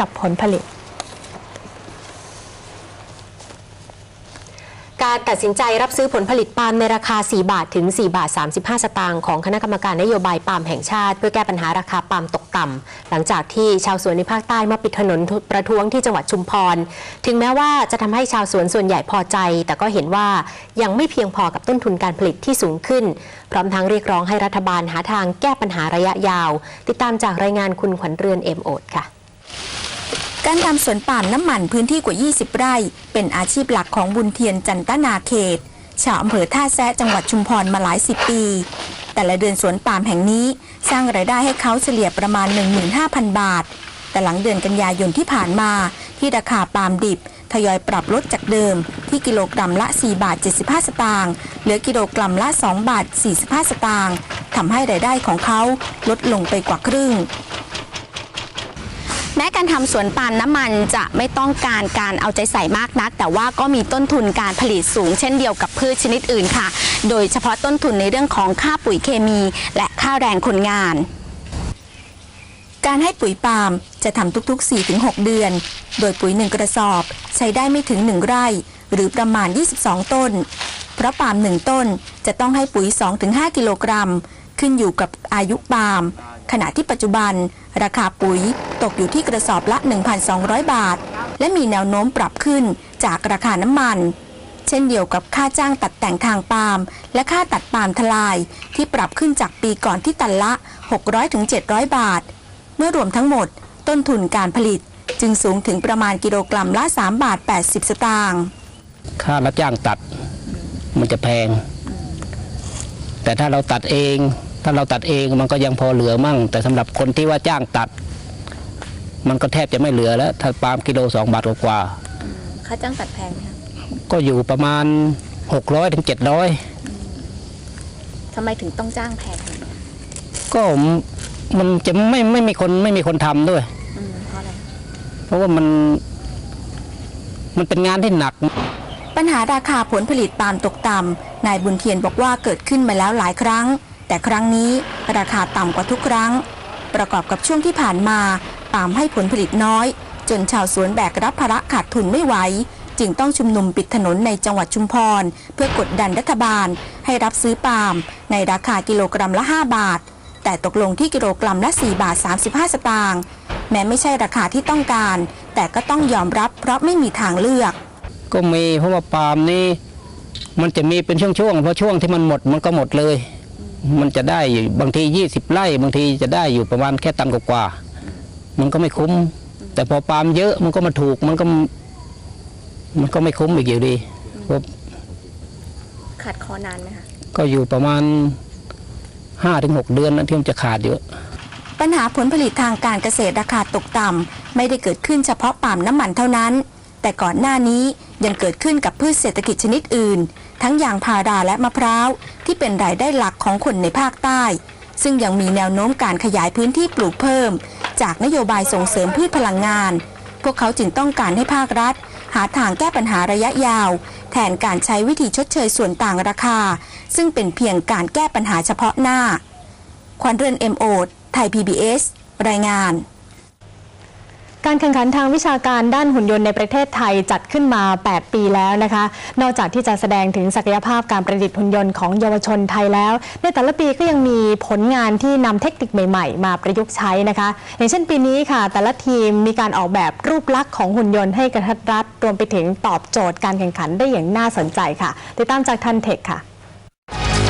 กับผลผลิต การตัดสินใจรับซื้อผลผลิตปาล์มในราคา 4 บาทถึง 4 บาท 35 สตางค์ของคณะกรรมการนโยบายปาล์มแห่งชาติ เพื่อแก้ปัญหาราคาปาล์มตกต่ำ หลังจากที่ชาวสวนในภาคใต้มาปิดถนนประท้วงที่จังหวัดชุมพร ถึงแม้ว่าจะทำให้ชาวสวนส่วนใหญ่พอใจ แต่ก็เห็นว่ายังไม่เพียงพอกับต้นทุนการผลิตที่สูงขึ้น พร้อมทั้งเรียกร้องให้รัฐบาลหาทางแก้ปัญหาระยะยาว ติดตามจากรายงานคุณขวัญเรือนเอ็มโอดค่ะ การทำสวนปาล์มน้ำมันพื้นที่กว่า 20 ไร่ เป็นอาชีพหลักของบุญเทียนจันตนาเขต ชาวอำเภอท่าแซะจังหวัดชุมพรมาหลายสิบปี แต่ละเดือนสวนปาล์มแห่งนี้สร้างรายได้ให้เขาเฉลี่ยประมาณ 15,000 บาท แต่หลังเดือนกันยายนที่ผ่านมา ที่ราคาปาล์มดิบ ทยอยปรับลดจากเดิม ที่กิโลกรัมละ 4 บาท 75 สตางค์เหลือกิโลกรัมละ 2 บาท 45 สตางค์ทำให้รายได้ของเขาลดลงไปกว่าครึ่ง ม้การทำสวนปาล์มน้ำมันจะไม่ต้องการการเอาใจใส่มากนัก แต่ว่าก็มีต้นทุนการผลิตสูง เช่นเดียวกับพืชชนิดอื่นค่ะ โดยเฉพาะต้นทุนในเรื่องของค่าปุ๋ยเคมี และค่าแรงคนงาน การให้ปุ๋ยปาล์มจะทำทุกๆ 4-6 เดือน โดยปุ๋ย 1 กระสอบ ใช้ได้ไม่ถึง 1 ไร่ หรือประมาณ 22 ต้น เพราะปาล์ม1ต้นจะต้องให้ปุ๋ย 2-5 กิโลกรัม ขึ้นอยู่กับอายุปาล์ม ขณะที่ปัจจุบัน ราคาปุ๋ยตกอยู่ที่กระสอบละ 1,200 บาท และมีแนวโน้มปรับขึ้นจากราคาน้ำมัน เช่นเดียวกับค่าจ้างตัดแต่งทางปาล์มและค่าตัดปาล์มทลาย ที่ปรับขึ้นจากปีก่อนที่ตันละ 600-700 บาท เมื่อรวมทั้งหมด ต้นทุนการผลิตจึงสูงถึงประมาณกิโลกรัมละ 3 บาท 80 สตางค์ค่ารับจ้างตัดมันจะแพง แต่ถ้าเราตัดเอง ถ้าเราตัดเองมันก็ยังพอเหลือมั่ง แต่สำหรับคนที่ว่าจ้างตัด มันก็แทบจะไม่เหลือแล้ว ถ้าปาล์มกิโลสองบาทกว่าค่าจ้างตัดแพงไหมๆก็อยู่ประมาณ600ถึง700ทำไมถึงต้องจ้างแพงก็มันจะไม่ไม่มีคนไม่มีคนทำด้วยเพราะอะไรเพราะว่ามัน มันเป็นงานที่หนัก ปัญหาราคาผลผลิตปาล์มตกต่ำนายบุญเทียนบอกว่าเกิดขึ้นมาแล้วหลายครั้ง แต่ครั้งนี้ราคาต่ำกว่าทุกครั้ง ประกอบกับช่วงที่ผ่านมาปาล์มให้ผลผลิตน้อย จนชาวสวนแบกรับภาระขาดทุนไม่ไหวจึงต้องชุมนุมปิดถนนในจังหวัดชุมพร เพื่อกดดันรัฐบาล ให้รับซื้อปาล์มในราคากิโลกรัมละ 5 บาท แต่ตกลงที่กิโลกรัมละ 4 บาท 35 สตางค์แม้ไม่ใช่ราคาที่ต้องการ แต่ก็ต้องยอมรับเพราะไม่มีทางเลือก ก็มีเพราะว่าปาล์มนี่มันจะมีเป็นช่วงๆเพราะช่วงที่มันหมดมันก็หมดเลย มันจะได้อยู่บางทียี่สิบไร่บางทีจะได้อยู่ประมาณแค่ตังค์กว่าๆมันก็ไม่คุ้ม แต่พอปาล์มเยอะมันก็มาถูกมันก็ มันก็ไม่คุ้มอีกอยู่ดีเพราะขาดคอนานไหมคะก็อยู่ประมาณห้าถึงหกเดือนนะที่มันจะขาดเยอะปัญหาผลผลิตทางการเกษตรราคาตกต่ำไม่ได้เกิดขึ้นเฉพาะปาล์มน้ำมันเท่านั้น แต่ก่อนหน้านี้ยังเกิดขึ้นกับพืชเศรษฐกิจชนิดอื่น ทั้งยางพาราและมะพร้าว ที่เป็นรายได้หลักของคนในภาคใต้ ซึ่งยังมีแนวโน้มการขยายพื้นที่ปลูกเพิ่ม จากนโยบายส่งเสริมพืชพลังงาน พวกเขาจึงต้องการให้ภาครัฐ หาทางแก้ปัญหาระยะยาว แทนการใช้วิธีชดเชยส่วนต่างราคา ซึ่งเป็นเพียงการแก้ปัญหาเฉพาะหน้า ควันเรือนเอ็มโอไทย PBS รายงาน การแข่งขันทางวิชาการด้านหุ่นยนต์ในประเทศไทยจัดขึ้นมา 8 ปีแล้วนะคะ นอกจากที่จะแสดงถึงศักยภาพการประดิษฐ์หุ่นยนต์ของเยาวชนไทยแล้ว ในแต่ละปีก็ยังมีผลงานที่นำเทคนิคใหม่ๆ มาประยุกต์ใช้นะคะ อย่างเช่นปีนี้ค่ะ แต่ละทีมมีการออกแบบรูปลักษณ์ของหุ่นยนต์ให้กระทัดรัดรวมไปถึงตอบโจทย์การแข่งขันได้อย่างน่าสนใจค่ะ ติดตามจากทันเทคค่ะ